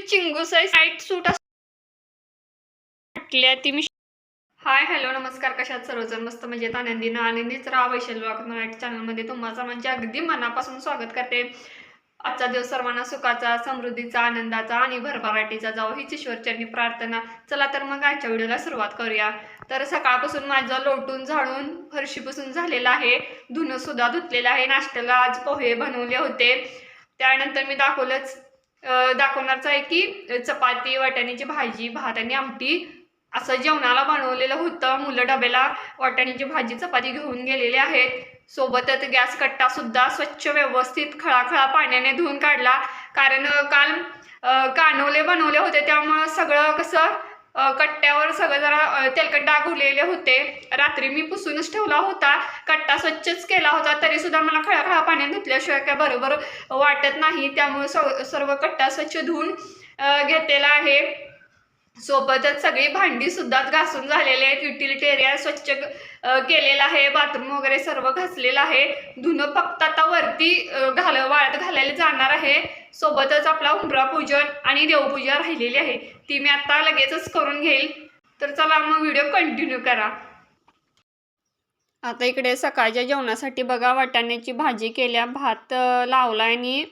चिंगूस आहे साईट सूट वाटल्या ती मी हाय हॅलो नमस्कार कशात सर्वजण? मस्त मजेत आनंदीनं आनंदीच राहा वैशल ब्लॉग मराठी चॅनलमध्ये तुम्हाला म्हणजे अगदी मनापासून स्वागत करते. आजचा दिवस सर्वांना सुखाचा समृद्धीचा आनंदाचा आणि भरभराटीचा जाऊ हीच ईश्वरचरणी प्रार्थना. चला तर मग आजच्या व्हिडिओला सुरुवात करूया. तर सकाळपासून माझं लोटून झाडून फरशीपासून झालेलं आहे. धुणं सुद्धा धुतलेलं आहे. नाश्त्याला आज पोहे बनवले होते. त्यानंतर मी दाखवलंच दाखवणारच आहे की चपाती वाटाण्याची भाजी भात आणि आमटी असं जेवणाला बनवलेलं होतं. मुलं डब्याला वाटाण्याची भाजी चपाती घेऊन गेलेले आहेत. सोबतच गॅस कट्टा सुद्धा स्वच्छ व्यवस्थित खळाखळा पाण्याने धुवून काढला. कारण काल कानवले कानोले बनवले होते. त्यामुळं सगळं कसं कट्ट्यावर सगळं जरा तेलकट डाग उरलेले होते. रात्री मी पुसूनच ठेवला होता. कट्टा स्वच्छच केला होता. तरी सुद्धा मला खळाखळा पाण्यात धुतल्याशिवाय काय बरोबर वाटत नाही. त्यामुळे स सर्व कट्टा स्वच्छ धुवून घेतलेला आहे. सोबतच सगळी भांडी सुद्धा घासून झालेली आहेत. युटिलिटी एरिया स्वच्छ केलेला आहे. बाथरूम वगैरे सर्व घासलेलं आहे. धुणं फक्त आता वरती घाल वाळत घालायला जाणार आहे. सोबतच आपला उमरा पूजन आणि देवपूजा राहिलेली आहे. ती मी आता लगेचच करून घेईल. तर चला मग व्हिडिओ कंटिन्यू करा. आता इकडे सकाळच्या जेवणासाठी बघा वाटाण्याची भाजी केल्या भात लावला आणि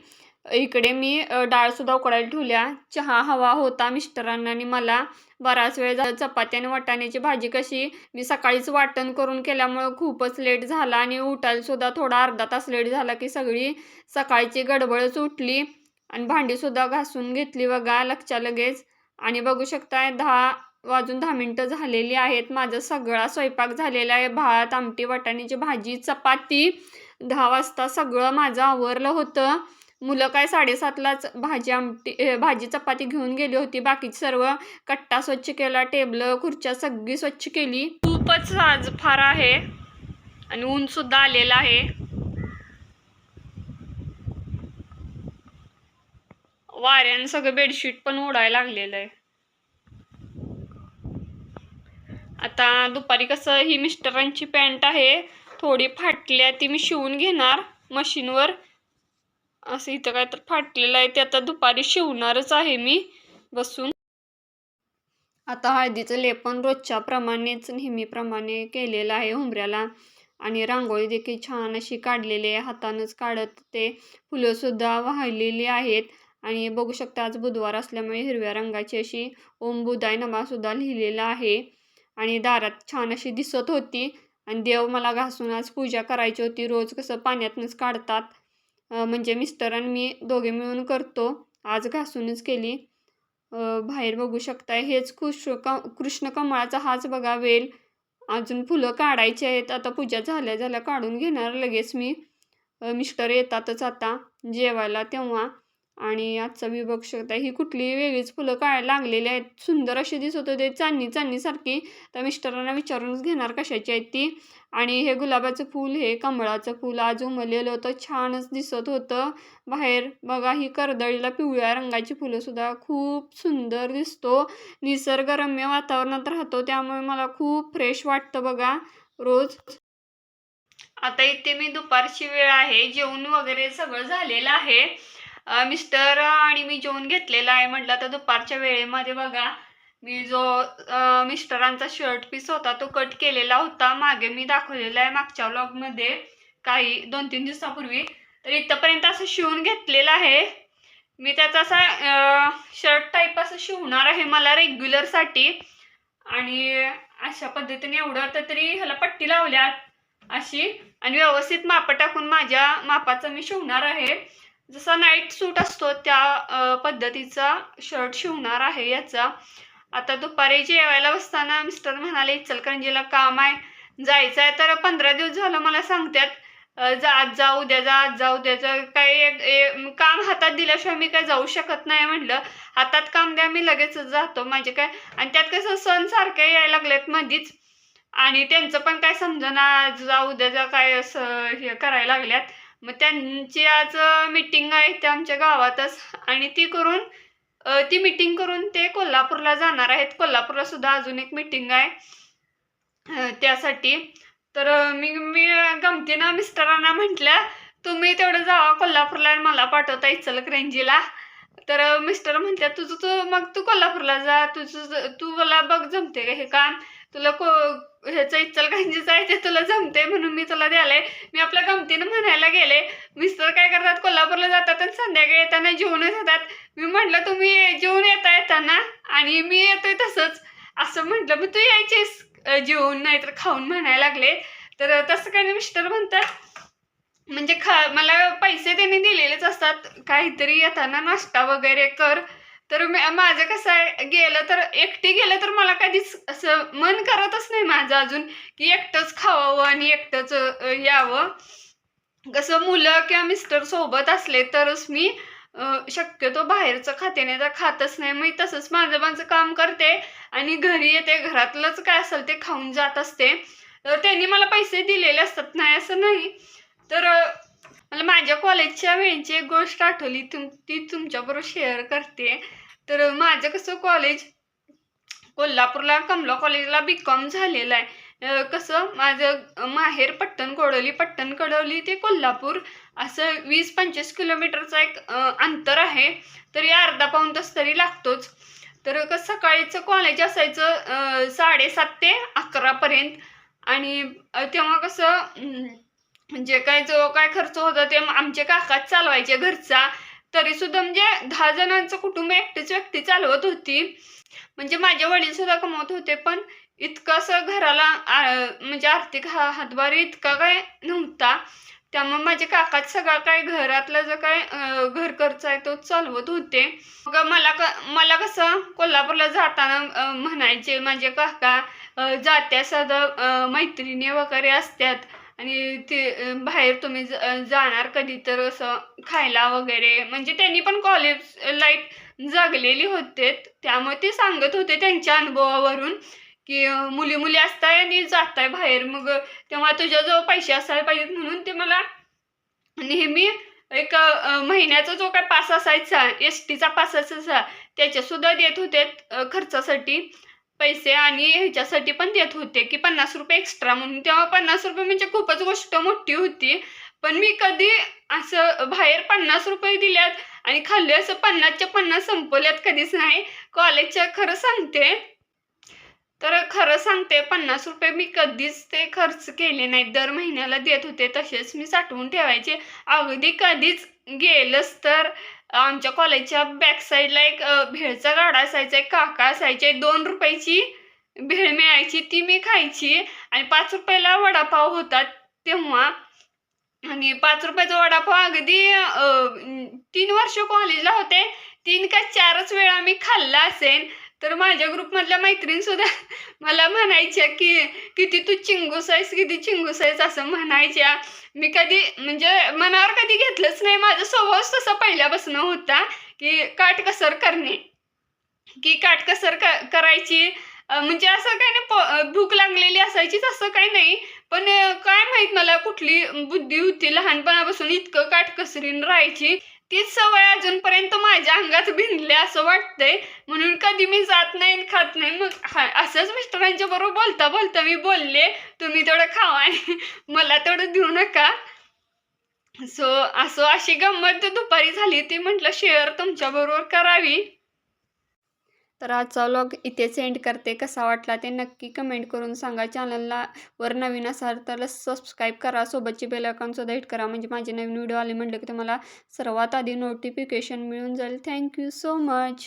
इकडे मी डाळसुद्धा उकडायला ठेवल्या. चहा हवा होता मिस्टरांना आणि मला. बराच वेळ झाला चपाती आणि वाटाण्याची भाजी कशी मी सकाळीच वाटण करून केल्यामुळं खूपच लेट झाला आणि उठायलासुद्धा थोडा अर्धा तास लेट झाला की सगळी सकाळची गडबडच उठली. आणि भांडीसुद्धा घासून घेतली बघा लक्षा लगेच. आणि बघू शकताय दहा वाजून दहा मिनटं झालेली आहेत. माझा सगळा स्वयंपाक झालेला आहे. भात आमटी वाटाण्याची भाजी चपाती दहा वाजता सगळं माझं आवरलं होतं. मुलं काय साडेसातलाच भाजी आमटी भाजी चपाती घेऊन गेली होती. बाकीची सर्व कट्टा स्वच्छ केला टेबल खुर्च्या सगळी स्वच्छ केली. खूपच आज फार आहे आणि ऊनसुद्धा आलेलं आहे. वाऱ्यानं सगळं बेडशीट पण उडायला लागलेलं आहे. आता दुपारी कसं ही मिस्टरांची पॅन्ट आहे थोडी फाटल्या ती मी शिवून घेणार मशीनवर. असं इथं काय तर फाटलेलं आहे ते आता दुपारी शिवणारच आहे मी बसून. आता हळदीचं लेपन रोजच्या प्रमाणेच नेहमीप्रमाणे केलेलं आहे हुंबऱ्याला आणि रांगोळी देखील छान अशी काढलेली आहे हातानंच काढत ते फुलंसुद्धा वाहिलेली आहेत. आणि बघू शकता आज बुधवार असल्यामुळे हिरव्या रंगाची अशी ओम बुधाय नमासुद्धा लिहिलेला आहे. आणि दारात छान अशी दिसत होती. आणि देव मला घासून आज पूजा करायची होती. रोज कसं पाण्यातनंच काढतात. म्हणजे मिस्टर आणि मी दोघे मिळून करतो. आज घासूनच केली. बाहेर बघू शकताय हेच कृष्ण क कृष्ण कमळाचा हाच बघा वेल. अजून फुलं काढायची आहेत. आता पूजा झाल्या झाल्या काढून घेणार लगेच मी. मिस्टर येतातच आता. जेवायला तेव्हा. आणि आजचा मी बघू शकता ही कुठली वेगळीच फुलं काढायला लागलेली आहेत. सुंदर अशी दिसत होते चांदणी चांदणीसारखी तर मिस्टरांना विचारूनच घेणार कशाची आहेत ती. आणि हे गुलाबाचं फूल हे कमळाचं फूल आज उमललेलं होतं छानच दिसत होतं. बाहेर बघा ही कर्दळीला पिवळ्या रंगाची फुलंसुद्धा खूप सुंदर दिसतो. निसर्गरम्य वातावरणात राहतो त्यामुळे मला खूप फ्रेश वाटतं बघा रोज. आता इथे मी दुपारची वेळ आहे जेवण वगैरे सगळं झालेलं आहे. मिस्टर आणि मी जेवण घेतलेलं आहे म्हटलं तर दुपारच्या वेळेमध्ये बघा. मी जो मिस्टरांचा शर्ट पीस होता तो कट केलेला होता. मागे मी दाखवलेला आहे मागच्या व्लॉगमध्ये काही दोन तीन दिवसापूर्वी. तर इथंपर्यंत असं शिवून घेतलेलं आहे. मी त्याचा असा शर्ट टाईप असं शिवणार आहे मला रेग्युलरसाठी आणि अशा पद्धतीने एवढं तर तरी ह्याला पट्टी लावल्यात अशी. आणि व्यवस्थित माप टाकून माझ्या मापाचं मी शिवणार आहे. जसा नाईट सूट असतो त्या पद्धतीचा शर्ट शिवणार आहे याचा. आता दुपारी जेवायला बसताना मिस्टर म्हणाले इचलकरंजीला काम आहे जायचं आहे तर पंधरा दिवस झालं मला सांगतात जा आज जा उद्या जा आज जा उद्या जा काही काम हातात दिल्याशिवाय मी काय जाऊ शकत नाही म्हटलं. हातात काम द्या मी लगेचच जातो म्हणजे काय? आणि त्यात कसं सण सारखे यायला लागलेत मधीच. आणि त्यांचं पण काय समजना आज जा उद्या जा काय असं हे करायला लागल्यात. मग त्यांची आज मीटिंग आहे ते आमच्या गावातच आणि ती करून ती मीटिंग करून ते कोल्हापूरला जाणार आहेत. कोल्हापूरला सुद्धा अजून एक मीटिंग आहे त्यासाठी. तर मी मी गमतीनं मिस्टरांना म्हटलं तुम्ही तेवढं जावा कोल्हापूरला आणि मला पाठवता इचलकरंजीला. तर मिस्टर म्हणतात तुझं तू मग तू कोल्हापूरला जा. तुझं तू मला बघ जमते का हे काम? तुला को ह्याचं इचलकरंजीचं आहे ते तुला जमते म्हणून मी तुला द्यालय. मी आपल्या गमतीनं म्हणायला गेले. मिस्टर काय करतात? कोल्हापूरला जातात आणि संध्याकाळी येताना जेवणच येतात मी म्हटलं तुम्ही जेवण येता येताना आणि मी येतोय तसंच. असं म्हटलं. मग तू यायचीस जेवून नाहीतर खाऊन म्हणायला लागले. तर तसं काही नाही मिस्टर म्हणतात. म्हणजे खा मला पैसे त्यांनी दिलेलेच असतात. काहीतरी येताना नाश्ता वगैरे कर. तर माझं कसं आहे गेलं तर एकटी गेलं तर मला कधीच असं मन करतच नाही माझं अजून की एकटंच खावावं आणि एकटंच यावं. कसं मुलं किंवा मिस्टर सोबत असले तरच मी शक्यतो बाहेरचं खाते नाही तर खातच नाही. मी तसंच माझं माझं काम करते आणि घरी येते. घरातलंच काय असेल ते खाऊन जात असते. त्यांनी मला पैसे दिलेले असतात. नाही असं नाही. माझ्या कॉलेजच्या वेळेची एक गोष्ट आठवली तुम ती तुमच्याबरोबर शेअर करते. तर माझं कसं कॉलेज कोल्हापूरला कमला कॉलेजला बी कॉम झालेलं आहे. कसं माझं माहेर पट्टण कोडवली पट्टण कडवली ते कोल्हापूर असं वीस पंचवीस किलोमीटरचं एक अंतर आहे. तरी अर्धा पाऊण तास तरी लागतोच. तर कसं सकाळीचं कॉलेज असायचं साडेसात ते अकरापर्यंत आणि तेव्हा कसं जे म्हणजे काय जो काय खर्च होता ते आमचे काकाच चालवायचे घरचा. तरी सुद्धा म्हणजे दहा जणांचं कुटुंब एकटीच व्यक्ती चालवत होती. म्हणजे माझे वडील सुद्धा कमवत होते पण इतकं असं घराला म्हणजे आर्थिक हा हातभार इतका काय नव्हता. त्यामुळे माझे काकाच सगळं काय घरातला जो काय घर खर्च आहे तो चालवत होते. मग मला क मला कसं कोल्हापूरला जाताना म्हणायचे माझे काका जात्या साधं मैत्रिणी वगैरे असतात आणि ते बाहेर तुम्ही ज- जाणार कधी तर असं खायला वगैरे. म्हणजे त्यांनी पण कॉलेज लाईफ जगलेली होते. त्यामुळे ते सांगत होते त्यांच्या अनुभवावरून की मुली मुली असताय आणि जाताय बाहेर. मग तेव्हा तुझ्याजवळ पैसे असायला पाहिजेत म्हणून ते मला नेहमी एक महिन्याचा जो काय पास असायचा एस टीचा पास असायचा त्याच्यासुद्धा देत होते खर्चासाठी. पैसे आणि ह्याच्यासाठी पण देत होते की पन्नास रुपये एक्स्ट्रा म्हणून. तेव्हा पन्नास रुपये म्हणजे खूपच गोष्ट मोठी होती. पण मी कधी असं बाहेर पन्नास रुपये दिल्यात आणि खाल्ले असं पन्नासच्या पन्नास संपवल्यात कधीच नाही. कॉलेजच्या खरं सांगते. तर खरं सांगते पन्नास रुपये मी कधीच ते खर्च केले नाहीत. दर महिन्याला देत होते तसेच मी साठवून ठेवायचे. अगदी कधीच गेलंच तर आमच्या कॉलेजच्या बॅक साईडला एक भेळचा गाडा असायचा एक काका असायचे. दोन रुपयाची भेळ मिळायची ती मी खायची. आणि पाच रुपयाला वडापाव होता तेव्हा. आणि पाच रुपयाचा वडापाव अगदी तीन वर्ष कॉलेजला होते. तीन का चारच वेळा मी खाल्ला असेल तर माझ्या ग्रुपमधल्या मैत्रीण सुद्धा मला म्हणायच्या की किती तू चिंगूस आहेस किती चिंगूस आहेस असं म्हणायच्या. मी कधी म्हणजे मनावर कधी घेतलंच नाही. माझा स्वभावच तसा पहिल्यापासून होता की काटकसर करणे. की काटकसर क करायची. म्हणजे असं काही नाही भूक लागलेली असायची तसं काही नाही. पण काय माहीत मला कुठली बुद्धी होती. लहानपणापासून इतकं काटकसरीन राहायची. तीच सवय अजूनपर्यंत माझ्या अंगात भिनले असं वाटतंय. म्हणून कधी मी जात नाही आणि खात नाही. मग हा असंच मिस्टरांच्या बरोबर बोलता बोलता मी बोलले तुम्ही तेवढं खावा आणि मला तेवढं देऊ नका. सो असं अशी गंमत दुपारी झाली ती म्हटलं शेअर तुमच्याबरोबर करावी. तर आजचा व्लॉग इथेच एंड करते. कसा वाटला ते नक्की कमेंट करून सांगा. चॅनलला वर नवीन असाल तर सबस्क्राईब करा. सोबतची बेल अकाउंटसुद्धा हिट करा. म्हणजे माझे नवीन व्हिडिओ आले म्हटलं की तुम्हाला सर्वात आधी नोटिफिकेशन मिळून जाईल. Thank you so much